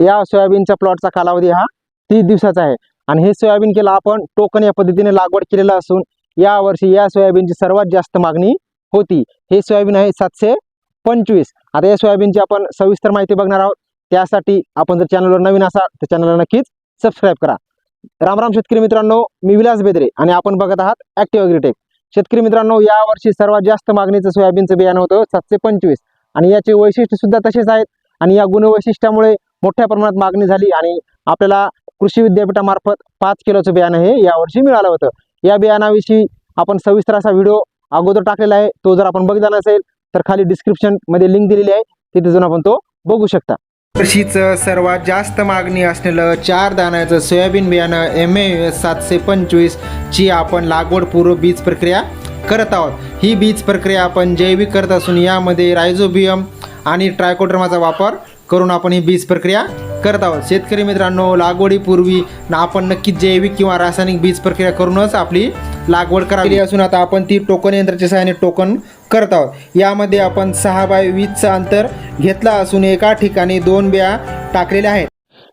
या सोयाबीनच्या प्लॉटचा कालावधी हा तीस दिवसाचा आहे. आणि हे सोयाबीन केलं आपण टोकन या पद्धतीने लागवड केलेलं असून यावर्षी या सोयाबीनची सर्वात जास्त मागणी होती. हे सोयाबीन आहे सातशे पंचवीस. आता या सोयाबीनची आपण सविस्तर माहिती बघणार आहोत. त्यासाठी आपण जर चॅनलवर नवीन असाल तर चॅनलला नक्कीच सबस्क्राईब करा. रामराम शेतकरी मित्रांनो मी विलास बेदरे आणि आपण बघत आहात ॲक्टिव्ह अग्रिटेक शेतकरी मित्रांनो यावर्षी सर्वात जास्त मागणीचं सोयाबीनचं बियाणं होतं सातशे पंचवीस. आणि याचे वैशिष्ट्य सुद्धा तसेच आहेत. आणि या गुणवैशिष्ट्यामुळे मोठ्या प्रमाणात मागणी झाली आणि आपल्याला कृषी विद्यापीठामार्फत पाच किलोचं बियाणं हे यावर्षी मिळालं होतं. या बियाणाविषयी आपण सविस्तर असा व्हिडिओ अगोदर टाकलेला आहे. तो जर आपण बघितला नसेल तर खाली डिस्क्रिप्शनमध्ये लिंक दिलेली आहे. तिथे जाऊन आपण तो बघू शकता. कृषीचं सर्वात जास्त मागणी असलेलं चार दाण्याचं सोयाबीन बियाणं एम एस सातशे पंचवीसची आपण लागवडपूर्व बीज प्रक्रिया करत आहोत. ही बीज प्रक्रिया आपण जैविक करत असून यामध्ये रायझोबियम आणि ट्रायकोड्रमाचा वापर करून आपण ही बीज प्रक्रिया करत आहोत. शेतकरी मित्रांनो लागवडीपूर्वी आपण नक्कीच जैविक किंवा रासायनिक बीज प्रक्रिया करूनच आपली लागवड करावी. असून आता आपण ती टोकन यंत्राच्या सहाय्याने टोकन करत आहोत. यामध्ये आपण सहा बाय वीसचं अंतर घेतला असून एका ठिकाणी दोन बिया टाकलेल्या आहेत.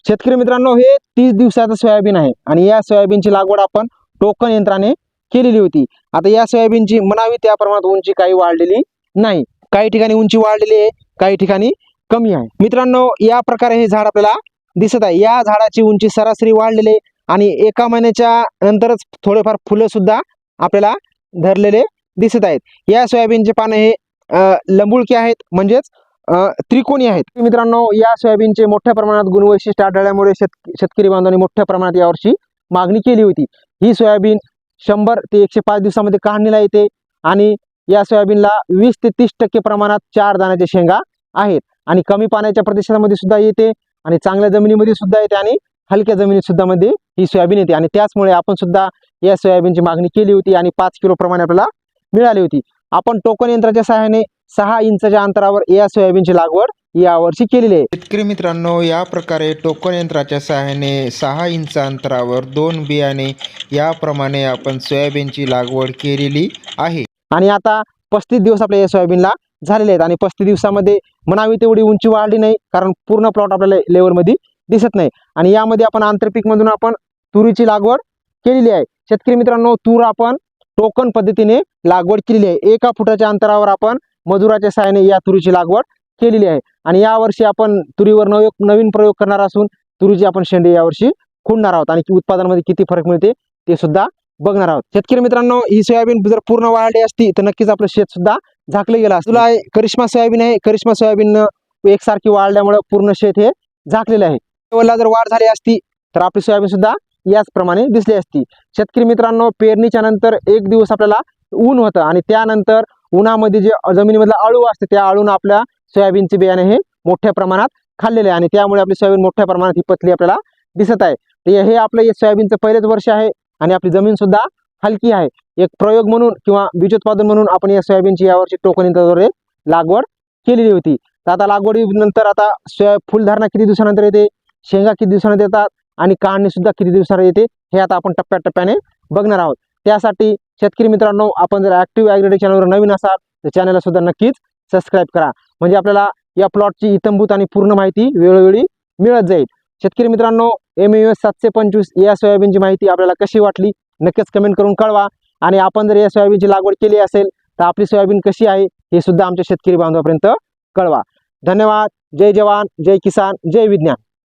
शेतकरी मित्रांनो हे तीस दिवसाचं सोयाबीन आहे आणि या सोयाबीनची लागवड आपण टोकन यंत्राने केलेली होती. आता या सोयाबीनची म्हणावी त्या प्रमाणात उंची काही वाढलेली नाही. काही ठिकाणी उंची वाढलेली आहे काही ठिकाणी कमी आहे. मित्रांनो या प्रकारे हे झाड आपल्याला दिसत आहे. या झाडाची उंची सरासरी वाढलेली आहे आणि एका महिन्याच्या नंतरच थोडेफार फुलं सुद्धा आपल्याला धरलेले दिसत आहेत. या सोयाबीनचे पानं हे लंबुळकी आहेत म्हणजेच त्रिकोणी आहेत. मित्रांनो या सोयाबीनचे मोठ्या प्रमाणात गुणवैशिष्ट्य आढळल्यामुळे शेत शेतकरी बांधवांनी मोठ्या प्रमाणात यावर्षी मागणी केली होती. ही सोयाबीन शंभर ते एकशे पाच दिवसामध्ये काढणीला येते आणि या सोयाबीनला वीस ते तीस टक्के प्रमाणात चार दाण्याच्या शेंगा आहेत. आणि कमी पाण्याच्या प्रदेशामध्ये सुद्धा येते आणि चांगल्या जमिनीमध्ये सुद्धा येते आणि हलक्या जमिनीत सुद्धा मध्ये ही सोयाबीन येते. आणि त्याचमुळे आपण सुद्धा या सोयाबीनची मागणी केली होती आणि पाच किलो प्रमाणे आपल्याला मिळाली होती. आपण टोकन यंत्राच्या सहाय्याने सहा इंचाच्या अंतरावर या सोयाबीनची लागवड यावर्षी केलेली आहे. शेतकरी मित्रांनो या प्रकारे टोकन यंत्राच्या सहाय्याने सहा इंच अंतरावर दोन बियाणे याप्रमाणे आपण सोयाबीनची लागवड केलेली आहे. आणि आता पस्तीस दिवस आपल्या या सोयाबीनला झालेले आहेत. आणि पस्तीस दिवसामध्ये म्हणावी तेवढी उंची वाढली नाही कारण पूर्ण प्लॉट आपल्याला लेवलमध्ये दिसत नाही. आणि यामध्ये आपण आंतरपीकमधून आपण तुरीची लागवड केलेली आहे. शेतकरी मित्रांनो तूर आपण टोकन पद्धतीने लागवड केलेली आहे. एका फुटाच्या अंतरावर आपण मजुराच्या सहाय्याने या तुरीची लागवड केलेली आहे. आणि यावर्षी आपण तुरीवर नव नवीन प्रयोग करणार असून तुरीची आपण शेंडे यावर्षी खुडणार आहोत. आणि उत्पादनामध्ये किती फरक मिळते ते सुद्धा बघणार आहोत. शेतकरी मित्रांनो ही सोयाबीन जर पूर्ण वाढली असती तर नक्कीच आपलं शेत सुद्धा झाकलं गेलं असतं. तुला करिश्मा सोयाबीन आहे. करिश्मा सोयाबीन एकसारखी वाढल्यामुळे पूर्ण शेत हे झाकलेलं आहे. लेवलला जर वाढ झाली असती तर आपली सोयाबीन सुद्धा याचप्रमाणे दिसली असती. शेतकरी मित्रांनो पेरणीच्या नंतर एक दिवस आपल्याला ऊन होतं आणि त्यानंतर उन्हामध्ये जे जमिनीमधलं अळू असते त्या अळून आपल्या सोयाबीनचे बियाणे हे मोठ्या प्रमाणात खाल्लेले आहे. आणि त्यामुळे आपली सोयाबीन मोठ्या प्रमाणात ही पतली आपल्याला दिसत आहे. हे आपलं हे सोयाबीनचं पहिलेच वर्ष आहे आणि आपली जमीन सुद्धा हलकी आहे. एक प्रयोग म्हणून किंवा बीजोत्पादन म्हणून आपण या सोयाबीनची यावर्षी टोकन यंत्राद्वारे लागवड केलेली होती. तर आता लागवडीनंतर आता सोया फुलधारणा किती दिवसानंतर येते? शेंगा किती दिवसानंतर येतात? आणि काढणी सुद्धा किती दिवसानंतर येते? हे आता आपण टप्प्याटप्प्याने बघणार आहोत. त्यासाठी शेतकरी मित्रांनो आपण जर ॲक्टिव्ह ॲग्रेडी चॅनलवर नवीन असाल तर चॅनलला सुद्धा नक्कीच सबस्क्राईब करा. म्हणजे आपल्याला या प्लॉटची इतंभूत आणि पूर्ण माहिती वेळोवेळी मिळत जाईल. शेतकरी मित्रांनो एम यू एस सातशे पंचवीस या सोयाबीनची माहिती आपल्याला कशी वाटली? नक्कीच कमेंट करून कळवा. आणि आपण जर या सोयाबीनची लागवड केली असेल तर आपली सोयाबीन कशी आहे हे सुद्धा आमच्या शेतकरी बांधवापर्यंत कळवा. धन्यवाद. जय जवान. जय किसान. जय विज्ञान.